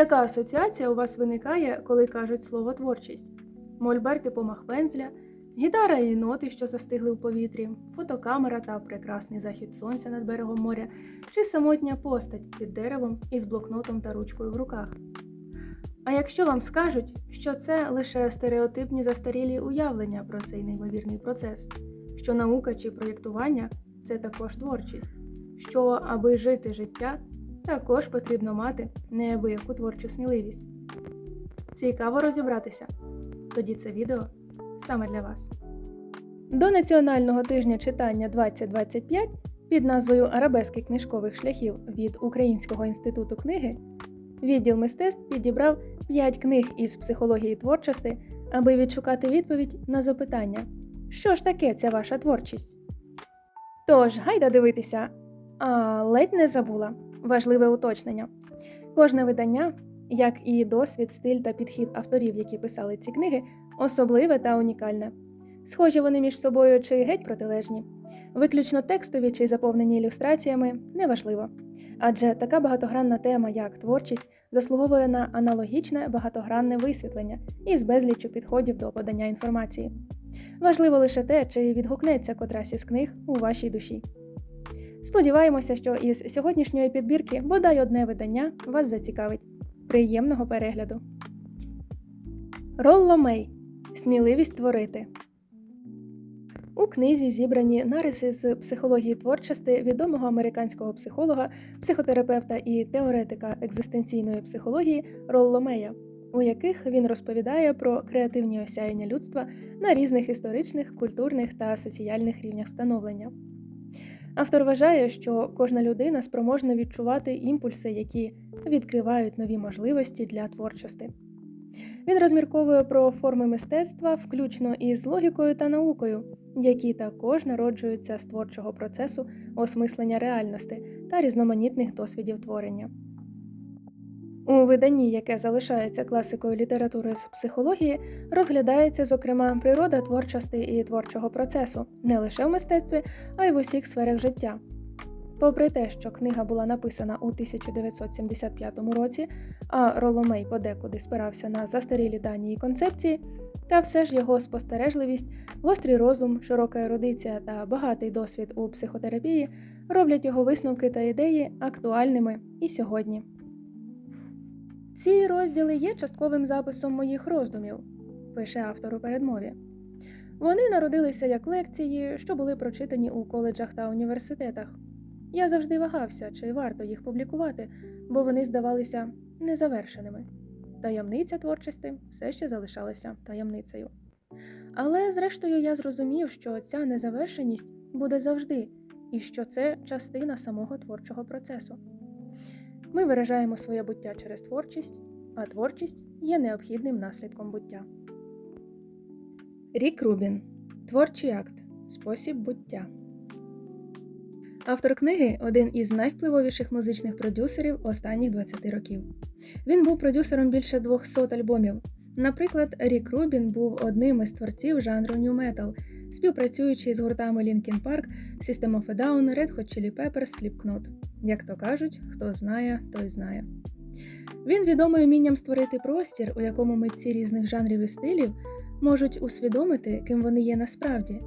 Яка асоціація у вас виникає, коли кажуть слово творчість? Мольберт і помах пензля, гітара і ноти, що застигли в повітрі, фотокамера та прекрасний захід сонця над берегом моря, чи самотня постать під деревом із блокнотом та ручкою в руках. А якщо вам скажуть, що це лише стереотипні застарілі уявлення про цей неймовірний процес, що наука чи проєктування це також творчість, що аби жити життя, також потрібно мати неабияку творчу сміливість. Цікаво розібратися. Тоді це відео саме для вас. До Національного тижня читання 2025 під назвою Арабески книжкових шляхів від Українського інституту книги відділ мистецтв підібрав 5 книг із психології творчості, аби відшукати відповідь на запитання, що ж таке ця ваша творчість? Тож, гайда дивитися, а ледь не забула важливе уточнення. Кожне видання, як і досвід, стиль та підхід авторів, які писали ці книги, особливе та унікальне. Схожі вони між собою чи геть протилежні. Виключно текстові чи заповнені ілюстраціями неважливо. Адже така багатогранна тема, як творчість, заслуговує на аналогічне багатогранне висвітлення із безліччю підходів до подання інформації. Важливо лише те, чи відгукнеться котрась із книг у вашій душі. Сподіваємося, що із сьогоднішньої підбірки бодай одне видання вас зацікавить. Приємного перегляду! Ролло Мей. Сміливість творити. У книзі зібрані нариси з психології творчості відомого американського психолога, психотерапевта і теоретика екзистенційної психології Ролло Мея, у яких він розповідає про креативні осяяння людства на різних історичних, культурних та соціальних рівнях становлення. Автор вважає, що кожна людина спроможна відчувати імпульси, які відкривають нові можливості для творчості. Він розмірковує про форми мистецтва, включно із логікою та наукою, які також народжуються з творчого процесу осмислення реальності та різноманітних досвідів творення. У виданні, яке залишається класикою літератури з психології, розглядається, зокрема, природа творчості і творчого процесу не лише в мистецтві, а й в усіх сферах життя. Попри те, що книга була написана у 1975 році, а Роломей подекуди спирався на застарілі дані і концепції, та все ж його спостережливість, гострий розум, широка ерудиція та багатий досвід у психотерапії роблять його висновки та ідеї актуальними і сьогодні. Ці розділи є частковим записом моїх роздумів, пише автор у передмові. Вони народилися як лекції, що були прочитані у коледжах та університетах. Я завжди вагався, чи варто їх публікувати, бо вони здавалися незавершеними. Таємниця творчості все ще залишалася таємницею. Але, зрештою, я зрозумів, що ця незавершеність буде завжди, і що це частина самого творчого процесу. Ми виражаємо своє буття через творчість, а творчість є необхідним наслідком буття. Рік Рубін Творчий акт Спосіб буття. Автор книги один із найвпливовіших музичних продюсерів останніх 20 років. Він був продюсером більше 200 альбомів. Наприклад, Рік Рубін був одним із творців жанру Metal, співпрацюючи з гуртами Linkin Park, System of a Down, Red Hot Chili Peppers, Slipknot. Як то кажуть, хто знає, той знає. Він відомий умінням створити простір, у якому митці різних жанрів і стилів можуть усвідомити, ким вони є насправді,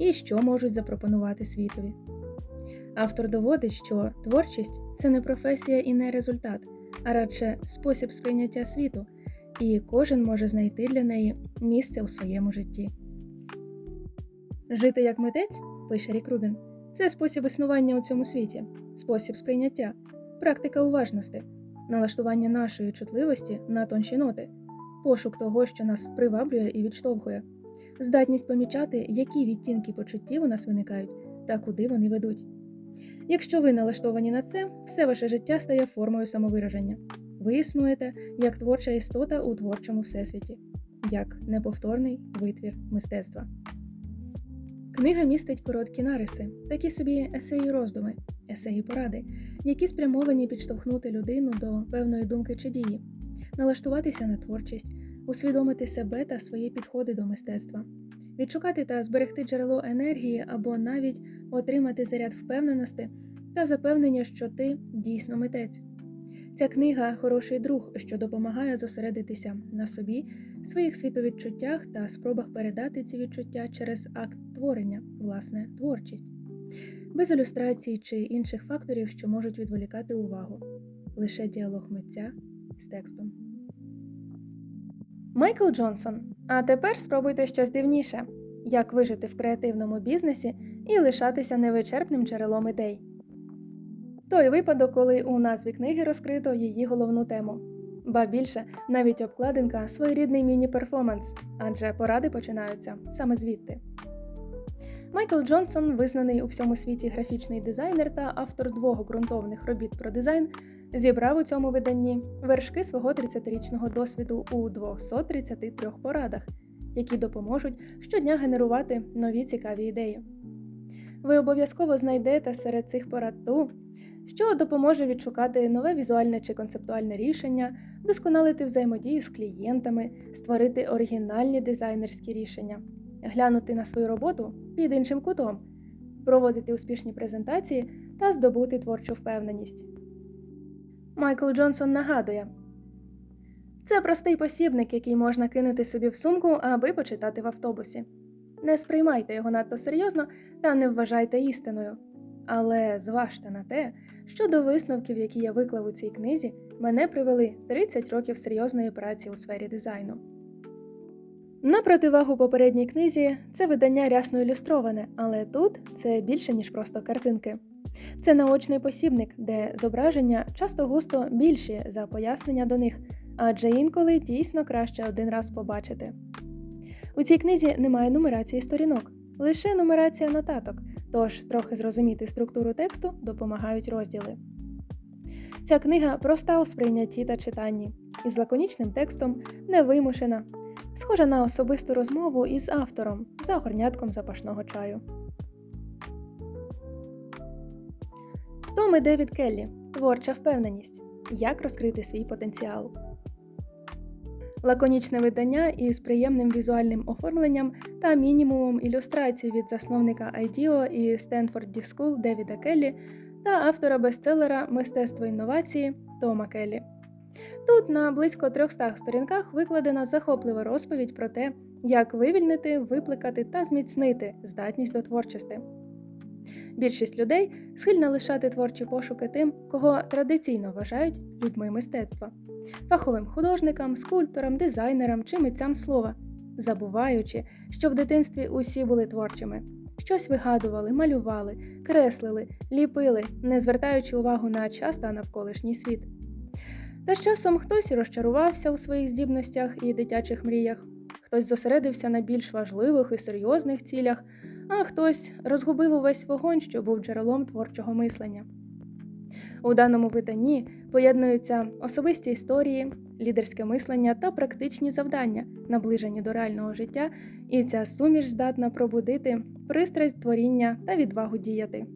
і що можуть запропонувати світові. Автор доводить, що творчість це не професія і не результат, а радше спосіб сприйняття світу, і кожен може знайти для неї місце у своєму житті. Жити як митець, пише Рік Рубін, це спосіб існування у цьому світі, спосіб сприйняття, практика уважності, налаштування нашої чутливості на тонші ноти, пошук того, що нас приваблює і відштовхує, здатність помічати, які відтінки почуттів у нас виникають та куди вони ведуть. Якщо ви налаштовані на це, все ваше життя стає формою самовираження. Ви існуєте як творча істота у творчому всесвіті, як неповторний витвір мистецтва. Книга містить короткі нариси, такі собі есеї роздуми, есеї поради, які спрямовані підштовхнути людину до певної думки чи дії, налаштуватися на творчість, усвідомити себе та свої підходи до мистецтва, відшукати та зберегти джерело енергії або навіть отримати заряд впевненості та запевнення, що ти дійсно митець. Ця книга хороший друг, що допомагає зосередитися на собі, своїх світовідчуттях та спробах передати ці відчуття через акт творення, власне, творчість, без ілюстрацій чи інших факторів, що можуть відволікати увагу, лише діалог митця з текстом. Майкл Джонсон. А тепер спробуйте щось дивніше: як вижити в креативному бізнесі і лишатися невичерпним джерелом ідей. Той випадок, коли у назві книги розкрито її головну тему. Ба більше, навіть обкладинка своєрідний міні-перформанс, адже поради починаються саме звідти. Майкл Джонсон, визнаний у всьому світі графічний дизайнер та автор двох ґрунтовних робіт про дизайн, зібрав у цьому виданні вершки свого 30-річного досвіду у 233 порадах, які допоможуть щодня генерувати нові цікаві ідеї. Ви обов'язково знайдете серед цих порад ту, що допоможе відшукати нове візуальне чи концептуальне рішення, досконалити взаємодію з клієнтами, створити оригінальні дизайнерські рішення, глянути на свою роботу під іншим кутом, проводити успішні презентації та здобути творчу впевненість. Майкл Джонсон нагадує це простий посібник, який можна кинути собі в сумку, аби почитати в автобусі. Не сприймайте його надто серйозно та не вважайте істиною. Але зважте на те, що до висновків, які я виклав у цій книзі, мене привели 30 років серйозної праці у сфері дизайну. На противагу попередній книзі це видання рясно ілюстроване, але тут це більше, ніж просто картинки. Це наочний посібник, де зображення часто густо більші за пояснення до них, адже інколи дійсно краще один раз побачити. У цій книзі немає нумерації сторінок, лише нумерація нотаток, тож трохи зрозуміти структуру тексту допомагають розділи. Ця книга проста у сприйнятті та читанні, із лаконічним текстом, невимушена, схожа на особисту розмову із автором за горнятком запашного чаю. Том і Девід Келлі. Творча впевненість. Як розкрити свій потенціал. Лаконічне видання із приємним візуальним оформленням та мінімумом ілюстрацій від засновника IDEO і Stanford D School Девіда Келлі та автора бестселера Мистецтво інновації Тома Келлі. Тут на близько 300 сторінках викладена захоплива розповідь про те, як вивільнити, викликати та зміцнити здатність до творчості. Більшість людей схильна лишати творчі пошуки тим, кого традиційно вважають людьми мистецтва, фаховим художникам, скульпторам, дизайнерам чи митцям слова, забуваючи, що в дитинстві усі були творчими, щось вигадували, малювали, креслили, ліпили, не звертаючи увагу на час та навколишній світ. Та з часом хтось розчарувався у своїх здібностях і дитячих мріях, хтось зосередився на більш важливих і серйозних цілях а хтось розгубив увесь вогонь, що був джерелом творчого мислення. У даному виданні поєднуються особисті історії, лідерське мислення та практичні завдання, наближені до реального життя, і ця суміш здатна пробудити пристрасть творіння та відвагу діяти.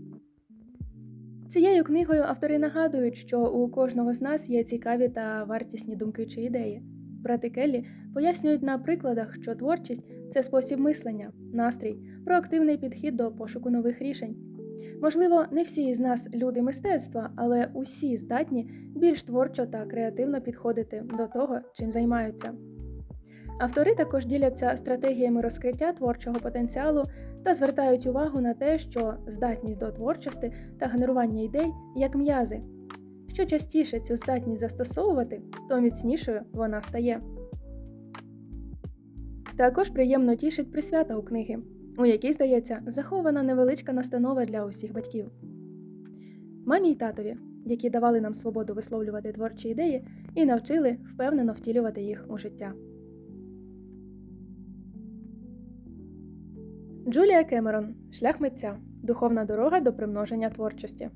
Цією книгою автори нагадують, що у кожного з нас є цікаві та вартісні думки чи ідеї. Брати Келлі пояснюють на прикладах, що творчість це спосіб мислення, настрій, проактивний підхід до пошуку нових рішень. Можливо, не всі із нас люди мистецтва, але усі здатні більш творчо та креативно підходити до того, чим займаються. Автори також діляться стратегіями розкриття творчого потенціалу та звертають увагу на те, що здатність до творчості та генерування ідей як м'язи. Що частіше цю здатність застосовувати, то міцнішою вона стає. Також приємно тішить присвята у книги, у якій, здається, захована невеличка настанова для усіх батьків. Мамі й татові, які давали нам свободу висловлювати творчі ідеї і навчили впевнено втілювати їх у життя. Джулія Кемерон Шлях митця. Духовна дорога до примноження творчості.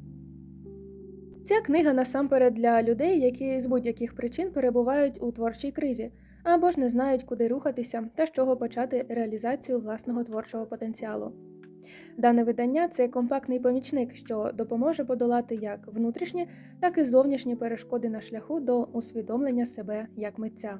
Ця книга насамперед для людей, які з будь-яких причин перебувають у творчій кризі або ж не знають, куди рухатися та з чого почати реалізацію власного творчого потенціалу. Дане видання це компактний помічник, що допоможе подолати як внутрішні, так і зовнішні перешкоди на шляху до усвідомлення себе як митця.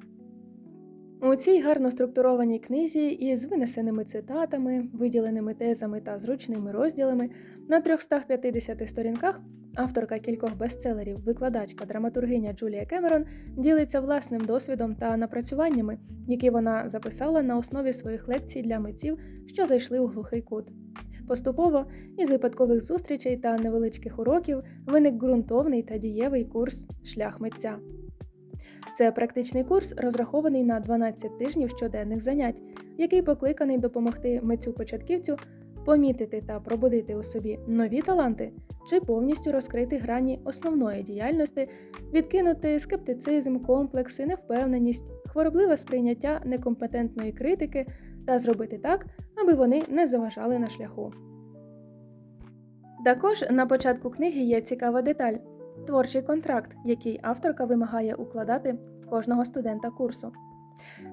У цій гарно структурованій книзі із винесеними цитатами, виділеними тезами та зручними розділами на 350 сторінках авторка кількох бестселерів, викладачка, драматургиня Джулія Кемерон ділиться власним досвідом та напрацюваннями, які вона записала на основі своїх лекцій для митців, що зайшли у глухий кут. Поступово із випадкових зустрічей та невеличких уроків виник ґрунтовний та дієвий курс Шлях митця. Це практичний курс, розрахований на 12 тижнів щоденних занять, який покликаний допомогти митцю-початківцю помітити та пробудити у собі нові таланти чи повністю розкрити грані основної діяльності, відкинути скептицизм, комплекси, невпевненість, хворобливе сприйняття некомпетентної критики та зробити так, аби вони не заважали на шляху. Також на початку книги є цікава деталь творчий контракт, який авторка вимагає укладати кожного студента курсу.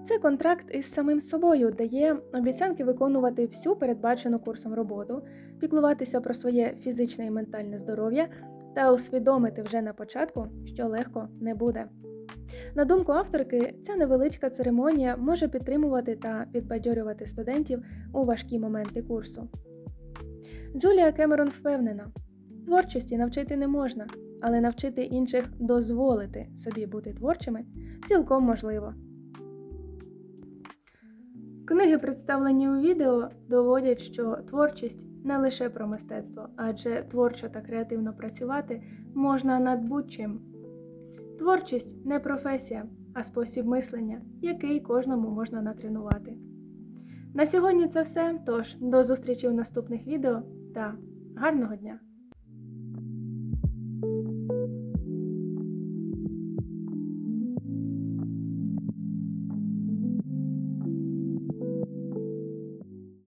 Це контракт із самим собою дає обіцянки виконувати всю передбачену курсом роботу, піклуватися про своє фізичне і ментальне здоров'я та усвідомити вже на початку, що легко не буде. На думку авторки, ця невеличка церемонія може підтримувати та підбадьорювати студентів у важкі моменти курсу. Джулія Кемерон впевнена, творчості навчити не можна, але навчити інших дозволити собі бути творчими цілком можливо. Книги, представлені у відео, доводять, що творчість не лише про мистецтво, адже творчо та креативно працювати можна над будь-чим. Творчість не професія, а спосіб мислення, який кожному можна натренувати. На сьогодні це все. Тож до зустрічі у наступних відео та гарного дня!